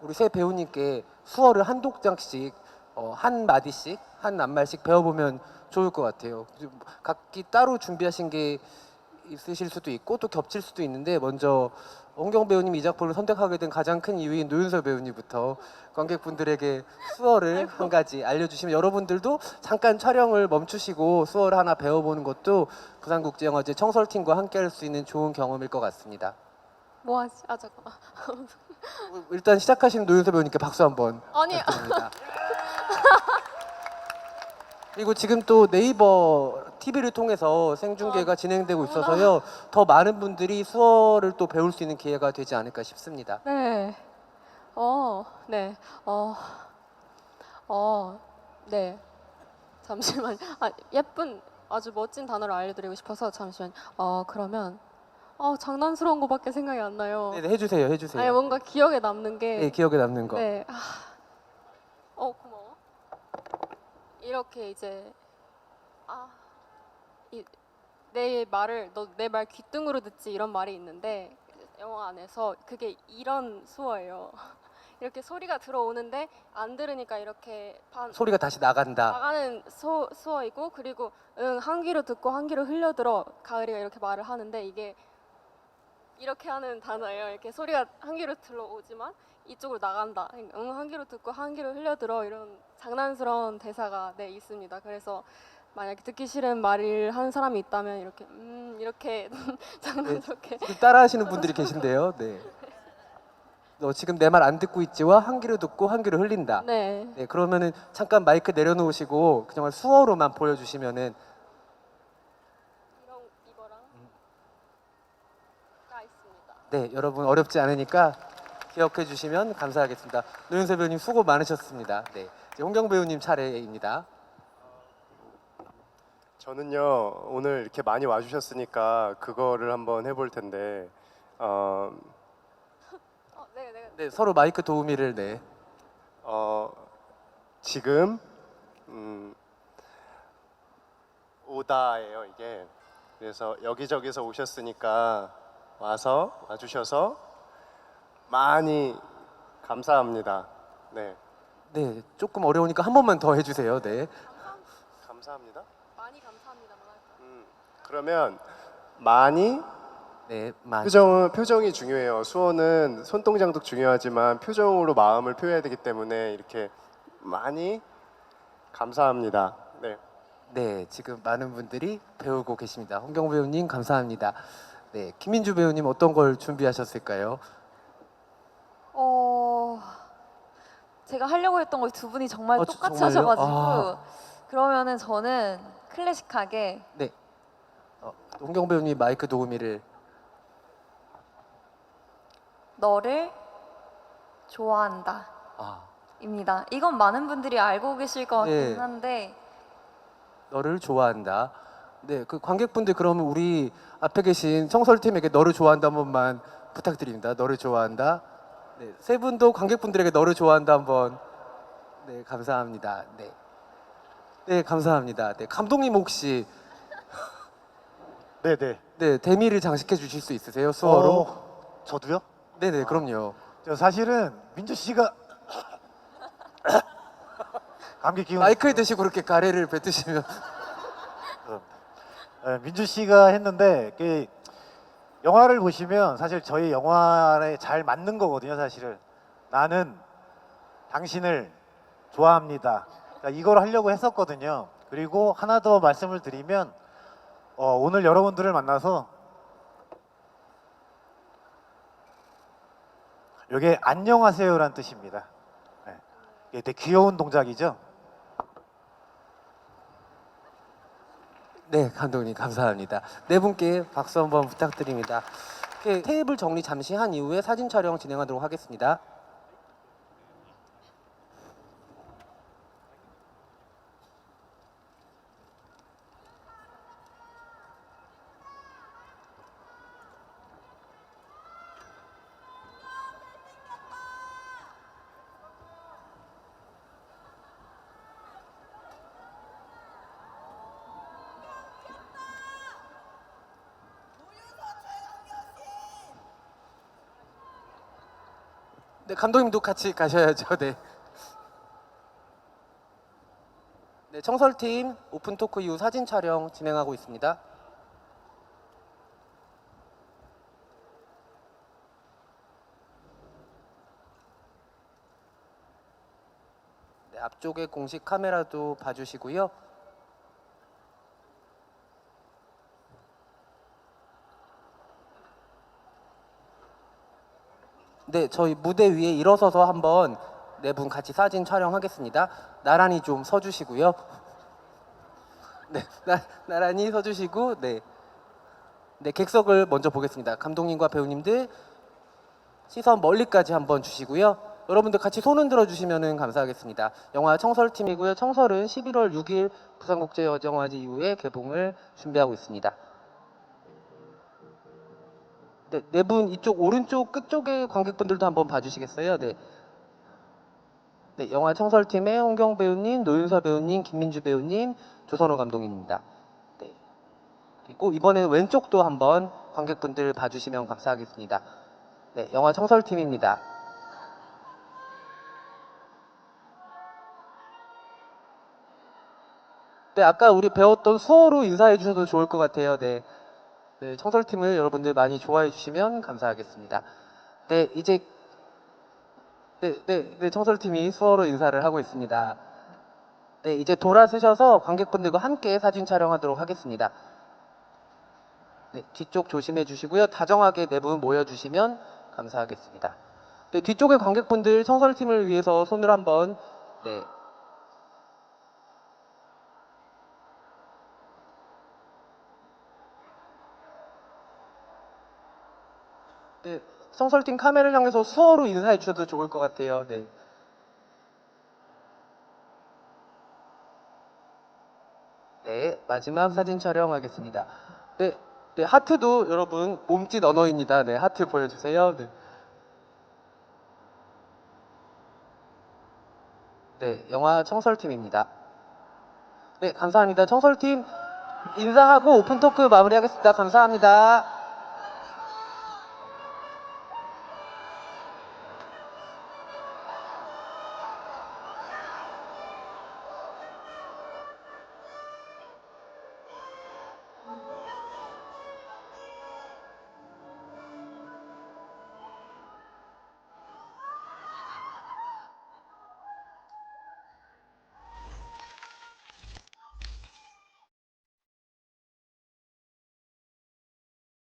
우리 새 배우님께 수어를 한 독장씩 어, 한 마디씩 한 낱말씩 배워보면 좋을 것 같아요. 각기 따로 준비하신 게 있으실 수도 있고 또 겹칠 수도 있는데 먼저 홍경 배우님 이 작품을 선택하게 된 가장 큰 이유인 노윤서 배우님부터 관객분들에게 수어를 한 가지 알려주시면 여러분들도 잠깐 촬영을 멈추시고 수어를 하나 배워보는 것도 부산국제영화제 청설팀과 함께할 수 있는 좋은 경험일 것 같습니다. 뭐 하지? 아 잠깐만. 일단 시작하시는 노윤서 배우님께 박수 한번 아니 부탁드립니다. 그리고 지금 또 네이버 TV를 통해서 생중계가 진행되고 있어서요. 더 많은 분들이 수어를 또 배울 수 있는 기회가 되지 않을까 싶습니다. 네. 어, 네. 어, 어, 네. 잠시만. 아, 예쁜 아주 멋진 단어를 알려 드리고 싶어서 잠시만. 어, 그러면 어, 장난스러운 거밖에 생각이 안 나요. 네, 네, 해주세요, 해주세요. 아니 뭔가 기억에 남는 게 네, 기억에 남는 거. 네. 아, 어 고마워. 이렇게 이제 아, 이, 내 말을 너 내 말 귀등으로 듣지 이런 말이 있는데 영화 안에서 그게 이런 수어예요. 이렇게 소리가 들어오는데 안 들으니까 이렇게 반 소리가 다시 나간다. 나가는 수, 수어이고 그리고 응 한 귀로 듣고 한 귀로 흘려들어 가을이가 이렇게 말을 하는데 이게 이렇게 하는 단어예요. 이렇게 소리가 한 귀로 들어오지만 이쪽으로 나간다. 응 한 귀로 듣고 한 귀로 흘려들어 이런 장난스러운 대사가 네 있습니다. 그래서 만약에 듣기 싫은 말을 하는 사람이 있다면 이렇게 음 이렇게 장난스럽게 지금 따라하시는 분들이 계신데요. 네. 너 지금 내 말 안 듣고 있지와 한 귀로 듣고 한 귀로 흘린다. 네. 네, 그러면은 잠깐 마이크 내려놓으시고 그냥 수어로만 보여주시면은 이런 이거랑 가 있습니다. 네, 여러분 어렵지 않으니까 기억해 주시면 감사하겠습니다. 노윤세 배우님 수고 많으셨습니다. 네, 이제 홍경 배우님 차례입니다. 저는요 오늘 이렇게 많이 와주셨으니까 그거를 한번 해볼 텐데 어, 어, 네, 네. 네, 서로 마이크 도우미를 네. 어, 지금 음, 오다예요 이게 그래서 여기저기서 오셨으니까 와서 와주셔서 많이 감사합니다. 네 네, 조금 어려우니까 한 번만 더 해주세요. 네, 감사합니다. 많이 감사합니다만 할까요? 음, 그러면 많이 네, 많이. 표정은 표정이 중요해요. 수어는 손동작도 중요하지만 표정으로 마음을 표해야 되기 때문에 이렇게 많이 감사합니다. 네. 네, 지금 많은 분들이 배우고 계십니다. 홍경 배우님 감사합니다. 네, 김민주 배우님 어떤 걸 준비하셨을까요? 어 제가 하려고 했던 걸 두 분이 정말 어, 똑같이 정말요? 하셔가지고 아. 그러면은 저는 클래식하게 네, 어, 홍경 배우님 마이크 도우미를 너를 좋아한다입니다. 아, 이건 많은 분들이 알고 계실 것 같긴 네. 한데 너를 좋아한다. 네, 그 관객분들 그러면 우리 앞에 계신 청설팀에게 너를 좋아한다 한 번만 부탁드립니다. 너를 좋아한다. 네, 세 분도 관객분들에게 너를 좋아한다 한번. 네, 감사합니다. 네, 네, 감사합니다. 네, 감독님 혹시 네네. 네 대미를 장식해 주실 수 있으세요 수어로? 어, 저도요? 네, 네, 그럼요. 저 사실은 민주 씨가 감기 기운 마이크에 대시고 그렇게 가래를 뱉으시면 네, 민주 씨가 했는데 그 영화를 보시면 사실 저희 영화에 잘 맞는 거거든요. 사실은 나는 당신을 좋아합니다. 그러니까 이걸 하려고 했었거든요. 그리고 하나 더 말씀을 드리면 어, 오늘 여러분들을 만나서 이게 안녕하세요란 뜻입니다. 네. 되게 귀여운 동작이죠. 네, 감독님 감사합니다. 네 분께 박수 한번 부탁드립니다. 테이블 정리 잠시 한 이후에 사진 촬영 진행하도록 하겠습니다. 네, 감독님도 같이 가셔야죠. 네. 네, 청설팀 오픈 토크 이후 사진 촬영 진행하고 있습니다. 네, 앞쪽에 공식 카메라도 봐주시고요. 네, 저희 무대 위에 일어서서 한번 네 분 같이 사진 촬영하겠습니다. 나란히 좀 서주시고요. 네, 나, 나란히 서주시고, 네, 네 객석을 먼저 보겠습니다. 감독님과 배우님들 시선 멀리까지 한번 주시고요. 여러분들 같이 손 흔들어 주시면 감사하겠습니다. 영화 청설팀이고요. 청설은 11월 6일 부산국제여정화제 이후에 개봉을 준비하고 있습니다. 네, 네분 이쪽 오른쪽 끝쪽에 관객분들도 한번 봐주시겠어요? 네. 네, 영화 청설팀의 홍경 배우님, 노윤서 배우님, 김민주 배우님, 조선호 감독입니다. 네. 그리고 이번에 왼쪽도 한번 관객분들 봐주시면 감사하겠습니다. 네, 영화 청설팀입니다. 네, 아까 우리 배웠던 수어로 인사해 주셔도 좋을 것 같아요. 네. 네, 청설팀을 여러분들 많이 좋아해 주시면 감사하겠습니다. 네, 이제 네, 네, 네, 청설팀이 수어로 인사를 하고 있습니다. 네, 이제 돌아서셔서 관객분들과 함께 사진 촬영하도록 하겠습니다. 네, 뒤쪽 조심해 주시고요. 다정하게 네분 모여 주시면 감사하겠습니다. 네, 뒤쪽의 관객분들 청설팀을 위해서 손을 한번 네. 네, 청설팀 카메라를 향해서 수어로 인사해 주셔도 좋을 것 같아요. 네. 네, 마지막 사진 촬영하겠습니다. 네, 네, 하트도 여러분 몸짓 언어입니다. 네, 하트 보여주세요. 네. 네, 영화 청설팀입니다. 네, 감사합니다. 청설팀 인사하고 오픈 토크 마무리하겠습니다. 감사합니다.